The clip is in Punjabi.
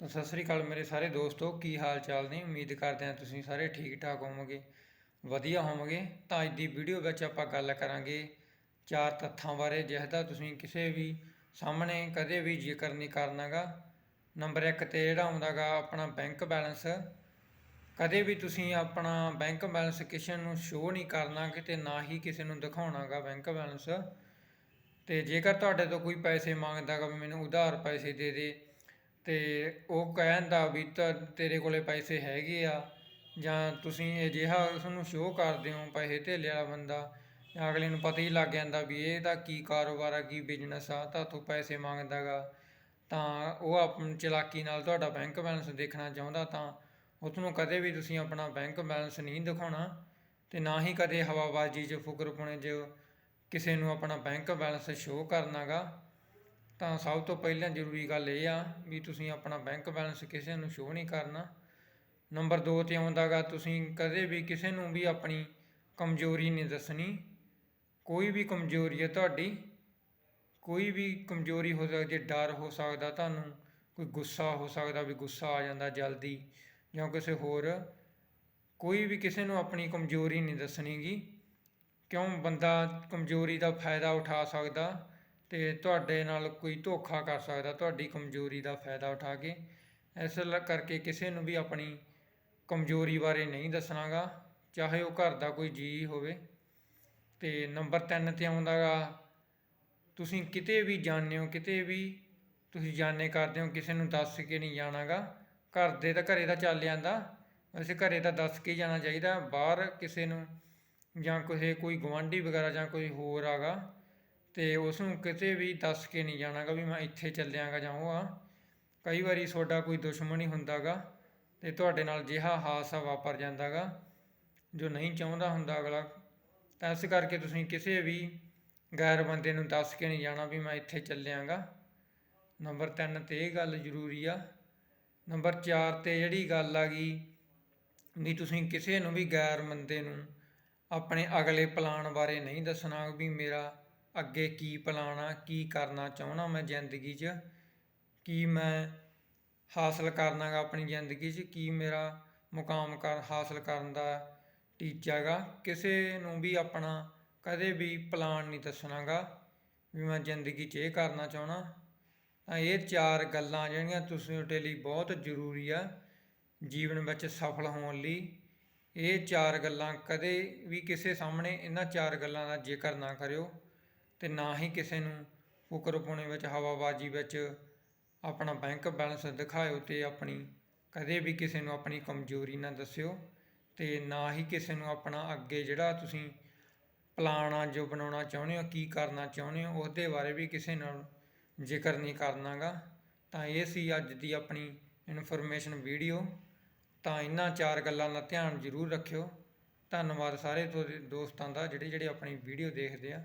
ਤਾਂ ਸਤਿ ਸ੍ਰੀ ਅਕਾਲ ਮੇਰੇ ਸਾਰੇ ਦੋਸਤੋ, ਕੀ ਹਾਲ ਚਾਲ ਨੇ? ਉਮੀਦ ਕਰਦੇ ਹਾਂ ਤੁਸੀਂ ਸਾਰੇ ਠੀਕ ਠਾਕ ਹੋਵੋਗੇ, ਵਧੀਆ ਹੋਵੋਗੇ। ਤਾਂ ਅੱਜ ਦੀ ਵੀਡੀਓ ਵਿੱਚ ਆਪਾਂ ਗੱਲ ਕਰਾਂਗੇ ਚਾਰ ਤੱਥਾਂ ਬਾਰੇ ਜਿਸਦਾ ਤੁਸੀਂ ਕਿਸੇ ਵੀ ਸਾਹਮਣੇ ਕਦੇ ਵੀ ਜ਼ਿਕਰ ਨਹੀਂ ਕਰਨਾਗਾ। ਨੰਬਰ 1 ਤੇ ਜਿਹੜਾ ਆਉਂਦਾਗਾ ਆਪਣਾ ਬੈਂਕ ਬੈਲੈਂਸ। ਕਦੇ ਵੀ ਤੁਸੀਂ ਆਪਣਾ ਬੈਂਕ ਬੈਲੈਂਸ ਕਿਸੇ ਨੂੰ ਸ਼ੋਅ ਨਹੀਂ ਕਰਨਾ ਕਿਤੇ ਨਾ ਹੀ ਕਿਸੇ ਨੂੰ ਦਿਖਾਉਣਾਗਾ ਬੈਂਕ ਬੈਲੈਂਸ। ਤੇ ਜੇਕਰ ਤੁਹਾਡੇ ਤੋਂ ਕੋਈ ਪੈਸੇ ਮੰਗਦਾਗਾ ਵੀ ਮੈਨੂੰ ਉਧਾਰ ਪੈਸੇ ਦੇ ਦੇ ਅਤੇ ਉਹ ਕਹਿਣ ਦਾ ਵੀ ਤਾਂ ਤੇਰੇ ਕੋਲੇ ਪੈਸੇ ਹੈਗੇ ਆ, ਜਾਂ ਤੁਸੀਂ ਅਜਿਹਾ ਉਸਨੂੰ ਸ਼ੋਅ ਕਰਦੇ ਹੋ ਪੈਸੇ ਧੇਲੇ ਵਾਲਾ ਬੰਦਾ ਜਾਂ ਅਗਲੇ ਨੂੰ ਪਤਾ ਹੀ ਲੱਗ ਜਾਂਦਾ ਵੀ ਇਹਦਾ ਕੀ ਕਾਰੋਬਾਰ ਆ, ਕੀ ਬਿਜ਼ਨਸ ਆ, ਤਾਂ ਤੂੰ ਪੈਸੇ ਮੰਗਦਾ ਗਾ। ਤਾਂ ਉਹ ਆਪਣੀ ਚਲਾਕੀ ਨਾਲ ਤੁਹਾਡਾ ਬੈਂਕ ਬੈਲੈਂਸ ਦੇਖਣਾ ਚਾਹੁੰਦਾ ਤਾਂ ਉਸ ਨੂੰ ਕਦੇ ਵੀ ਤੁਸੀਂ ਆਪਣਾ ਬੈਂਕ ਬੈਲੈਂਸ ਨਹੀਂ ਦਿਖਾਉਣਾ ਤੇ ਨਾ ਹੀ ਕਦੇ ਹਵਾਬਾਜ਼ੀ 'ਚ ਫੁਕਰਪੁਣੇ 'ਚ ਕਿਸੇ ਨੂੰ ਆਪਣਾ ਬੈਂਕ ਬੈਲੈਂਸ ਸ਼ੋਅ ਕਰਨਾਗਾ ਤਾਂ ਸਭ ਤੋਂ ਪਹਿਲਾਂ ਜ਼ਰੂਰੀ ਗੱਲ ਇਹ ਆ ਵੀ ਤੁਸੀਂ ਆਪਣਾ ਬੈਂਕ ਬੈਲੈਂਸ ਕਿਸੇ ਨੂੰ ਸ਼ੋਅ ਨਹੀਂ ਕਰਨਾ। ਨੰਬਰ 2 ਤੇ ਆਉਂਦਾਗਾ ਤੁਸੀਂ ਕਦੇ ਵੀ ਕਿਸੇ ਨੂੰ ਵੀ ਆਪਣੀ ਕਮਜ਼ੋਰੀ ਨਹੀਂ ਦੱਸਣੀ। ਕੋਈ ਵੀ ਕਮਜ਼ੋਰੀ ਹੈ ਤੁਹਾਡੀ, ਕੋਈ ਵੀ ਕਮਜ਼ੋਰੀ ਹੋ ਸਕਦੀ ਹੈ, ਡਰ ਹੋ ਸਕਦਾ ਤੁਹਾਨੂੰ, ਕੋਈ ਗੁੱਸਾ ਹੋ ਸਕਦਾ ਵੀ ਗੁੱਸਾ ਆ ਜਾਂਦਾ ਜਲਦੀ ਜਾਂ ਕਿਸੇ ਹੋਰ। ਕੋਈ ਵੀ ਕਿਸੇ ਨੂੰ ਆਪਣੀ ਕਮਜ਼ੋਰੀ ਨਹੀਂ ਦੱਸਣੀਗੀ। ਕਿਉਂ ਬੰਦਾ ਕਮਜ਼ੋਰੀ ਦਾ ਫਾਇਦਾ ਉਠਾ ਸਕਦਾ? ਤੇ ਤੁਹਾਡੇ ਨਾਲ ਕੋਈ ਧੋਖਾ ਕਰ ਸਕਦਾ, ਤੁਹਾਡੀ ਕਮਜ਼ੋਰੀ ਦਾ ਫਾਇਦਾ ਉਠਾ ਕੇ। ਇਸ ਕਰਕੇ ਕਿਸੇ ਨੂੰ ਵੀ ਆਪਣੀ ਕਮਜ਼ੋਰੀ ਬਾਰੇ ਨਹੀਂ ਦੱਸਣਾਗਾ, ਚਾਹੇ ਉਹ ਘਰ ਦਾ ਕੋਈ ਜੀ ਹੋਵੇ। ਤੇ ਨੰਬਰ 3 ਤੇ ਆਉਂਦਾਗਾ, ਤੁਸੀਂ ਕਿਤੇ ਵੀ ਜਾਂਦੇ ਹੋ, ਕਿਤੇ ਵੀ ਤੁਸੀਂ ਜਾਣੇ ਕਰਦੇ ਹੋ, ਕਿਸੇ ਨੂੰ ਦੱਸ ਕੇ ਨਹੀਂ ਜਾਣਾਗਾ। ਘਰ ਦੇ ਤਾਂ ਘਰੇ ਦਾ ਚੱਲ ਜਾਂਦਾ, ਵੈਸੇ ਘਰੇ ਤਾਂ ਦੱਸ ਕੇ ਹੀ ਜਾਣਾ ਚਾਹੀਦਾ, ਬਾਹਰ ਕਿਸੇ ਨੂੰ ਜਾਂ ਕਿਸੇ ਕੋਈ ਗਵਾਂਢੀ ਵਗੈਰਾ ਜਾਂ ਕੋਈ ਹੋਰ ਆਗਾ ਤੇ ਉਸ ਨੂੰ ਕਿਤੇ ਵੀ ਦੱਸ ਕੇ ਨਹੀਂ ਜਾਣਾਗਾ ਵੀ ਮੈਂ ਇੱਥੇ ਚੱਲਿਆਗਾ ਜਾਂ ਉਹ ਆ। ਕਈ ਵਾਰੀ ਤੁਹਾਡਾ ਕੋਈ ਦੁਸ਼ਮਣ ਹੀ ਹੁੰਦਾਗਾ ਤੇ ਤੁਹਾਡੇ ਨਾਲ ਜਿਹਾ ਹਾਦਸਾ ਵਾਪਰ ਜਾਂਦਾਗਾ ਜੋ ਨਹੀਂ ਚਾਹੁੰਦਾ ਹੁੰਦਾ ਅਗਲਾ। ਤਾਂ ਇਸ ਕਰਕੇ ਤੁਸੀਂ ਕਿਸੇ ਵੀ ਗੈਰ ਬੰਦੇ ਨੂੰ ਦੱਸ ਕੇ ਨਹੀਂ ਜਾਣਾ ਵੀ ਮੈਂ ਇੱਥੇ ਚੱਲਿਆਗਾ। ਨੰਬਰ 3 ਤੇ ਇਹ ਗੱਲ ਜ਼ਰੂਰੀ ਆ। ਨੰਬਰ 4 ਤੇ ਜਿਹੜੀ ਗੱਲ ਆ ਗਈ ਵੀ ਤੁਸੀਂ ਕਿਸੇ ਨੂੰ ਵੀ ਗੈਰ ਬੰਦੇ ਨੂੰ ਆਪਣੇ ਅਗਲੇ ਪਲਾਨ ਬਾਰੇ ਨਹੀਂ ਦੱਸਣਾ ਵੀ ਮੇਰਾ ਅੱਗੇ ਕੀ ਪਲਾਨ ਆ, ਕੀ ਕਰਨਾ ਚਾਹੁੰਦਾ ਮੈਂ ਜ਼ਿੰਦਗੀ 'ਚ? ਕੀ ਮੈਂ ਹਾਸਲ ਕਰਨਾਗਾ ਆਪਣੀ ਜ਼ਿੰਦਗੀ 'ਚ? ਕੀ ਮੇਰਾ ਮੁਕਾਮ ਕਰ, ਹਾਸਲ ਕਰਨ ਦਾ ਟੀਚਾ ਗਾ ਕਿਸੇ ਨੂੰ ਵੀ ਆਪਣਾ ਕਦੇ ਵੀ ਪਲਾਨ ਨਹੀਂ ਦੱਸਣਾਗਾ ਵੀ ਮੈਂ ਜ਼ਿੰਦਗੀ 'ਚ ਇਹ ਕਰਨਾ ਚਾਹੁੰਦਾ। ਤਾਂ ਇਹ ਚਾਰ ਗੱਲਾਂ ਜਿਹੜੀਆਂ ਤੁਸੀਂ ਤੁਹਾਡੇ ਲਈ ਬਹੁਤ ਜ਼ਰੂਰੀ ਆ ਜੀਵਨ ਵਿੱਚ ਸਫਲ ਹੋਣ ਲਈ। ਇਹ ਚਾਰ ਗੱਲਾਂ ਕਦੇ ਵੀ ਕਿਸੇ ਸਾਹਮਣੇ ਇਹਨਾਂ ਚਾਰ ਗੱਲਾਂ ਦਾ ਜ਼ਿਕਰ ਨਾ ਕਰਿਓ। ਤੇ ਨਾ ਹੀ ਕਿਸੇ ਨੂੰ ਫੁਕਰਪੁਣੇ ਵਿੱਚ, ਹਵਾਬਾਜ਼ੀ ਵਿੱਚ ਆਪਣਾ ਬੈਂਕ ਬੈਲੈਂਸ ਦਿਖਾਇਓ ਤੇ ਆਪਣੀ, ਕਦੇ ਵੀ ਕਿਸੇ ਨੂੰ ਆਪਣੀ ਕਮਜ਼ੋਰੀ ਨਾ ਦੱਸਿਓ ਤੇ ਨਾ ਹੀ ਕਿਸੇ ਨੂੰ ਆਪਣਾ ਅੱਗੇ ਜਿਹੜਾ ਤੁਸੀਂ ਪਲਾਨ ਆ ਜੋ ਬਣਾਉਣਾ ਚਾਹੁੰਦੇ ਹੋ, ਕੀ ਕਰਨਾ ਚਾਹੁੰਦੇ ਹੋ, ਉਹਦੇ ਬਾਰੇ ਵੀ ਕਿਸੇ ਨਾਲ ਜ਼ਿਕਰ ਨਹੀਂ ਕਰਨਾਗਾ। ਤਾਂ ਇਹ ਸੀ ਅੱਜ ਦੀ ਆਪਣੀ ਇਨਫੋਰਮੇਸ਼ਨ ਵੀਡੀਓ ਤਾਂ ਇਹਨਾਂ ਚਾਰ ਗੱਲਾਂ ਦਾ ਧਿਆਨ ਜ਼ਰੂਰ ਰੱਖਿਓ। ਧੰਨਵਾਦ ਸਾਰੇ ਤੁਹਾਡੇ ਦੋਸਤਾਂ ਦਾ ਜਿਹੜੇ ਜਿਹੜੇ ਆਪਣੀ ਵੀਡੀਓ ਦੇਖਦੇ ਆ।